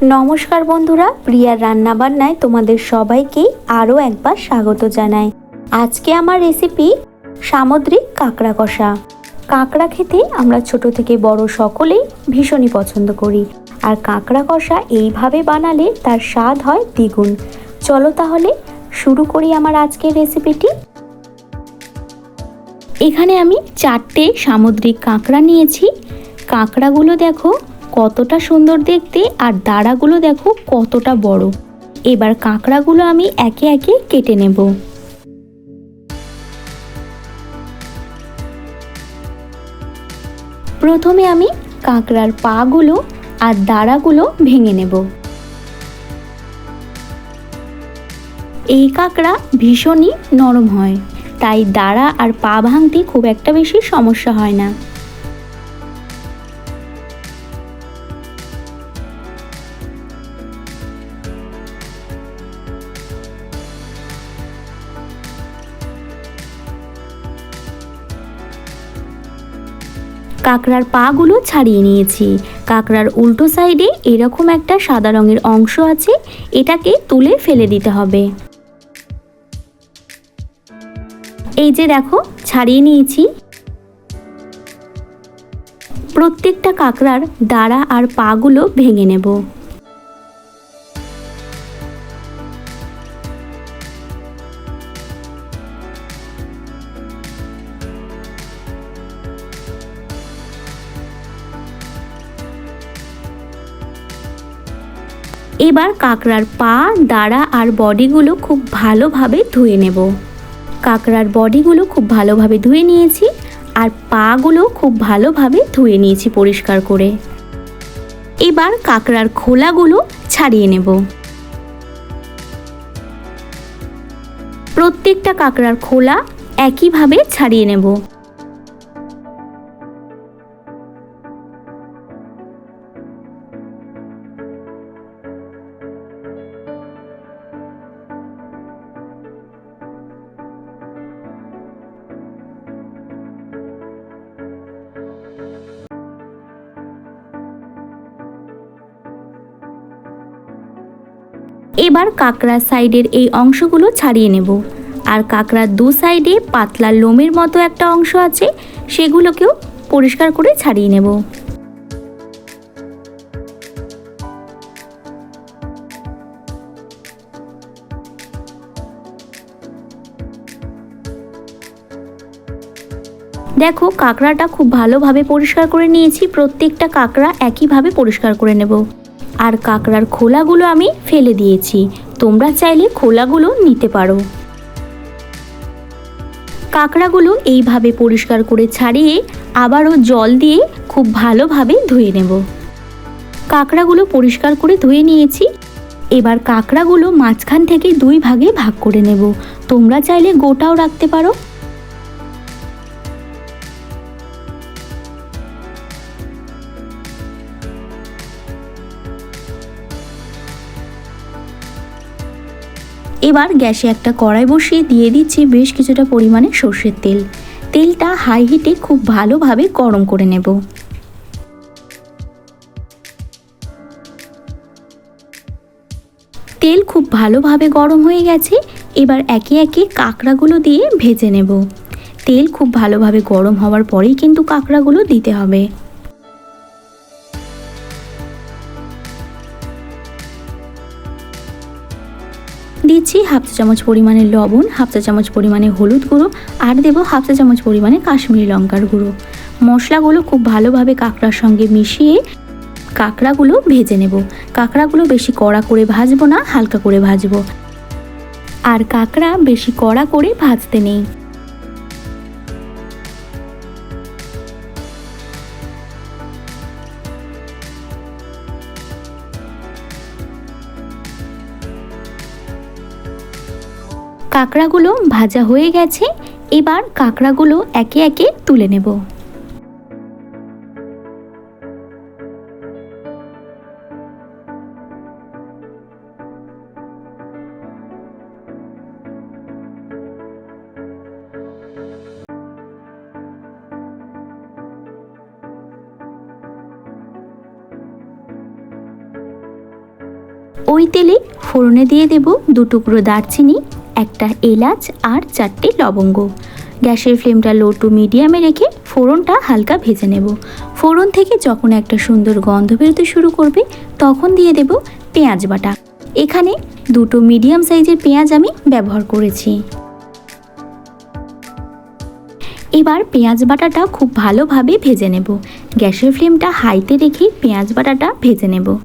নমস্কার বন্ধুরা, প্রিয়ার রান্নাবান্নায় তোমাদের সবাইকে আরও একবার স্বাগত জানাই। আজকে আমার রেসিপি সামুদ্রিক কাঁকড়া কষা। কাঁকড়া খেতে আমরা ছোট থেকে বড় সকলেই ভীষণই পছন্দ করি। আর কাঁকড়া কষা এইভাবে বানালে তার স্বাদ হয় দ্বিগুণ। চলো তাহলে শুরু করি আমার আজকের রেসিপিটি এখানে আমি চারটে সামুদ্রিক কাঁকড়া নিয়েছি। কাঁকড়াগুলো দেখো কতটা সুন্দর দেখতে আর দাঁড়াগুলো দেখো কতটা বড়। এবার কাঁকড়াগুলো আমি একে একে কেটে নেব। প্রথমে আমি কাঁকড়ার পাগুলো আর দাঁড়াগুলো ভেঙে নেব। এই কাঁকড়া ভীষণই নরম হয়, তাই দাঁড়া আর পা ভাঙতে খুব একটা বেশি সমস্যা হয় না। কাঁকড়ার পাগুলো ছাড়িয়ে নিয়েছি। কাঁকড়ার উল্টো সাইডে এরকম একটা সাদা রঙের অংশ আছে, এটাকে তুলে ফেলে দিতে হবে। এই যে দেখো, ছাড়িয়ে নিয়েছি। প্রত্যেকটা কাঁকড়ার দাঁড়া আর পাগুলো ভেঙে নেব। এবার কাঁকড়ার পা, দাঁড়া আর বডিগুলো খুব ভালোভাবে ধুয়ে নেব। কাঁকড়ার বডিগুলো খুব ভালোভাবে ধুয়ে নিয়েছি আর পাগুলো খুব ভালোভাবে ধুয়ে নিয়েছি পরিষ্কার করে। এবার কাঁকড়ার খোলাগুলো ছাড়িয়ে নেব। প্রত্যেকটা কাঁকড়ার খোলা একইভাবে ছাড়িয়ে নেব। এবার কাঁকড়ার সাইডের এই অংশগুলো ছাড়িয়ে নেব। আর কাঁকড়ার দু সাইডে পাতলা লোমের মতো একটা অংশ আছে, সেগুলোকেও পরিষ্কার করে ছাড়িয়ে নেব। দেখো, কাঁকড়াটা খুব ভালোভাবে পরিষ্কার করে নিয়েছি। প্রত্যেকটা কাঁকড়া একইভাবে পরিষ্কার করে নেব। আর কাঁকড়ার খোলাগুলো আমি ফেলে দিয়েছি। তোমরা চাইলে খোলাগুলো নিতে পারো। কাঁকড়াগুলো এইভাবে পরিষ্কার করে ছাড়িয়ে আবারও জল দিয়ে খুব ভালোভাবে ধুয়ে নেব। কাঁকড়াগুলো পরিষ্কার করে ধুয়ে নিয়েছি। এবার কাঁকড়াগুলো মাঝখান থেকে দুই ভাগে ভাগ করে নেব। তোমরা চাইলে গোটাও রাখতে পারো। এবার গ্যাসে একটা কড়াই বসিয়ে দিয়ে দিচ্ছি বেশ কিছুটা পরিমাণে সর্ষের তেল। তেলটা হাই হিটে খুব ভালোভাবে গরম করে নেব। তেল খুব ভালোভাবে গরম হয়ে গেছে, এবার একে একে কাঁকড়াগুলো দিয়ে ভেজে নেব। তেল খুব ভালোভাবে গরম হওয়ার পরেই কিন্তু কাঁকড়াগুলো দিতে হবে। দিচ্ছি হাফ চা চামচ পরিমাণে লবণ, হাফ চা চামচ পরিমাণে হলুদ গুঁড়ো, আর দেব হাফ চা চামচ পরিমাণে কাশ্মীরি লঙ্কার গুঁড়ো। মশলাগুলো খুব ভালোভাবে কাঁকড়ার সঙ্গে মিশিয়ে কাঁকড়াগুলো ভেজে নেব। কাঁকড়াগুলো বেশি কড়া করে ভাজবো না, হালকা করে ভাজবো। আর কাঁকড়া বেশি কড়া করে ভাজতে নেই। কাঁকড়াগুলো ভাজা হয়ে গেছে, এবার কাঁকড়াগুলো একে একে তুলে নেব। ওই তেলে ফোড়নে দিয়ে দেব দু টুকরো দারচিনি একটা এলাচ আর চারটে লবঙ্গ। গ্যাসের ফ্লেমটা লো টু মিডিয়ামে রেখে ফোড়নটা হালকা ভেজে নেব। ফোড়ন থেকে যখন একটা সুন্দর গন্ধ বেরোতে শুরু করবে, তখন দিয়ে দেব পেঁয়াজ বাটা। এখানে দুটো মিডিয়াম সাইজের পেঁয়াজ আমি ব্যবহার করেছি। এবার পেঁয়াজ বাটাটা খুব ভালোভাবে ভেজে নেব। গ্যাসের ফ্লেমটা হাইতে রেখে পেঁয়াজ বাটাটা ভেজে নেব।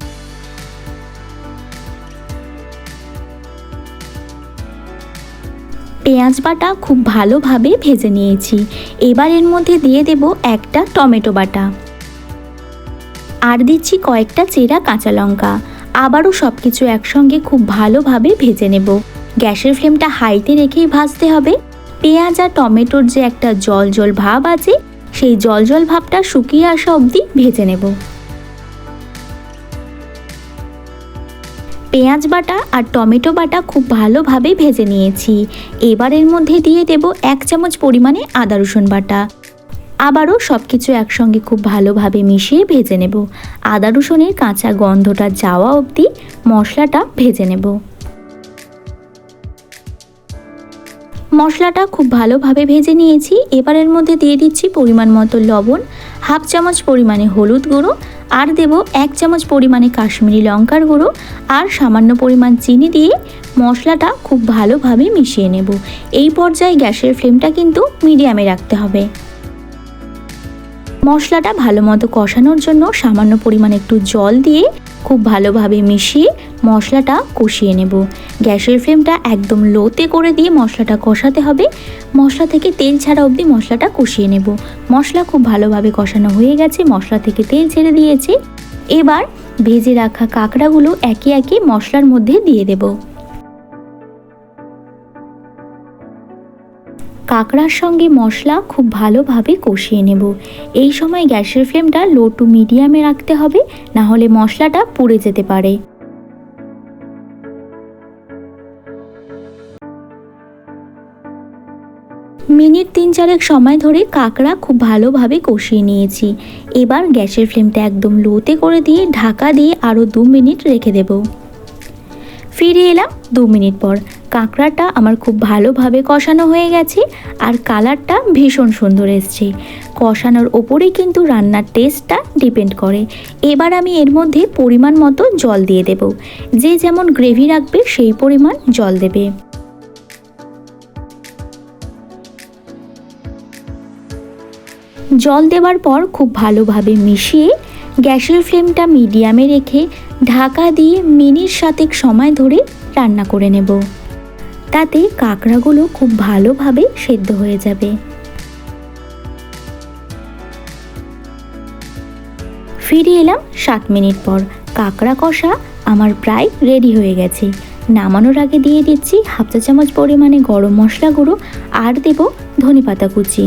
পেঁয়াজ বাটা খুব ভালোভাবে ভেজে নিয়েছি। এবার এর মধ্যে দিয়ে দেব একটা টমেটো বাটা। আর দিচ্ছি কয়েকটা চেরা কাঁচা লঙ্কা। আবারও সব কিছু একসঙ্গে খুব ভালোভাবে ভেজে নেব। গ্যাসের ফ্লেমটা হাইতে রেখেই ভাজতে হবে। পেঁয়াজ আর টমেটোর যে একটা জল জল ভাব আছে, সেই জল জল ভাবটা শুকিয়ে আসা অবধি ভেজে নেব। পেঁয়াজ বাটা আর টমেটো বাটা খুব ভালোভাবে ভেজে নিয়েছি। এবার এর মধ্যে দিয়ে দেব এক চামচ পরিমাণে আদা রসুন বাটা। আবারও সব কিছু একসঙ্গে খুব ভালোভাবে মিশিয়ে ভেজে নেব। আদা রসুনের কাঁচা গন্ধটা যাওয়া অবধি মশলাটা ভেজে নেব। মশলাটা খুব ভালোভাবে ভেজে নিয়েছি। এবার এর মধ্যে দিয়ে দিচ্ছি পরিমাণ মতো লবণ, হাফ চামচ পরিমাণে হলুদ গুঁড়ো আর দেব এক চামচ পরিমাণে কাশ্মীরি লঙ্কার গুঁড়ো আর সামান্য পরিমাণ চিনি দিয়ে মশলাটা খুব ভালোভাবে মিশিয়ে নেব। এই পর্যায়ে গ্যাসের ফ্লেমটা কিন্তু মিডিয়ামে রাখতে হবে। মশলাটা ভালো মতো কষানোর জন্য সামান্য পরিমাণে একটু জল দিয়ে খুব ভালোভাবে মিশিয়ে মশলাটা কষিয়ে নেব। গ্যাসের ফ্লেমটা একদম লোতে করে দিয়ে মশলাটা কষাতে হবে। মশলা থেকে তেল ছাড়া অবধি মশলাটা কষিয়ে নেব। মশলা খুব ভালোভাবে কষানো হয়ে গেছে, মশলা থেকে তেল ছেড়ে দিয়েছে। এবার ভেজে রাখা কাঁকড়াগুলো একে একে মশলার মধ্যে দিয়ে দেবো। কাঁকড়ার সঙ্গে মশলা খুব ভালোভাবে কষিয়ে নেব। এই সময় গ্যাসের ফ্লেমটা লো টু মিডিয়ামে রাখতে হবে, না হলে মশলাটা পুড়ে যেতে পারে। মিনিট তিন চারেক সময় ধরে কাঁকড়া খুব ভালোভাবে কষিয়ে নিয়েছি। এবার গ্যাসের ফ্লেমটা একদম লোতে করে দিয়ে ঢাকা দিয়ে আরও দু মিনিট রেখে দেব। ফিরে এলাম দু মিনিট পর। কাঁকড়াটা আমার খুব ভালোভাবে কষানো হয়ে গেছে আর কালারটা ভীষণ সুন্দর এসছে। কষানোর ওপরেই কিন্তু রান্নার টেস্টটা ডিপেন্ড করে। এবার আমি এর মধ্যে পরিমাণ মতো জল দিয়ে দেব। যে যেমন গ্রেভি রাখবে সেই পরিমাণ জল দেবে। জল দেওয়ার পর খুব ভালোভাবে মিশিয়ে গ্যাসের ফ্লেমটা মিডিয়ামে রেখে ঢাকা দিয়ে মিনিট সাতেক সময় ধরে রান্না করে নেব। তাতে কাঁকড়াগুলো খুব ভালোভাবে সেদ্ধ হয়ে যাবে। ফিরে এলাম সাত মিনিট পর। কাঁকড়া কষা আমার প্রায় রেডি হয়ে গেছে। নামানোর আগে দিয়ে দিচ্ছি হাফ চা চামচ পরিমাণে গরম মশলা গুঁড়ো আর দেব ধনে পাতা কুচি।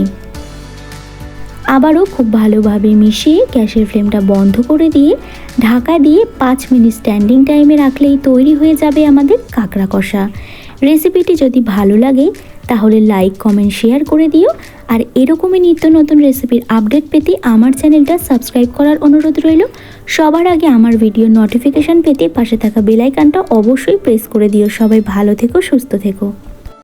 আবারও খুব ভালোভাবে মিশিয়ে গ্যাসের ফ্লেমটা বন্ধ করে দিয়ে ঢাকা দিয়ে পাঁচ মিনিট স্ট্যান্ডিং টাইমে রাখলেই তৈরি হয়ে যাবে আমাদের কাঁকড়া কষা। রেসিপিটি যদি ভালো লাগে, তাহলে লাইক, কমেন্ট, শেয়ার করে দিও। আর এরকমই নিত্য নতুন রেসিপির আপডেট পেতে আমার চ্যানেলটা সাবস্ক্রাইব করার অনুরোধ রইল। সবার আগে আমার ভিডিও নোটিফিকেশান পেতে পাশে থাকা বেলাইকানটা অবশ্যই প্রেস করে দিও। সবাই ভালো থেকো, সুস্থ থেকো।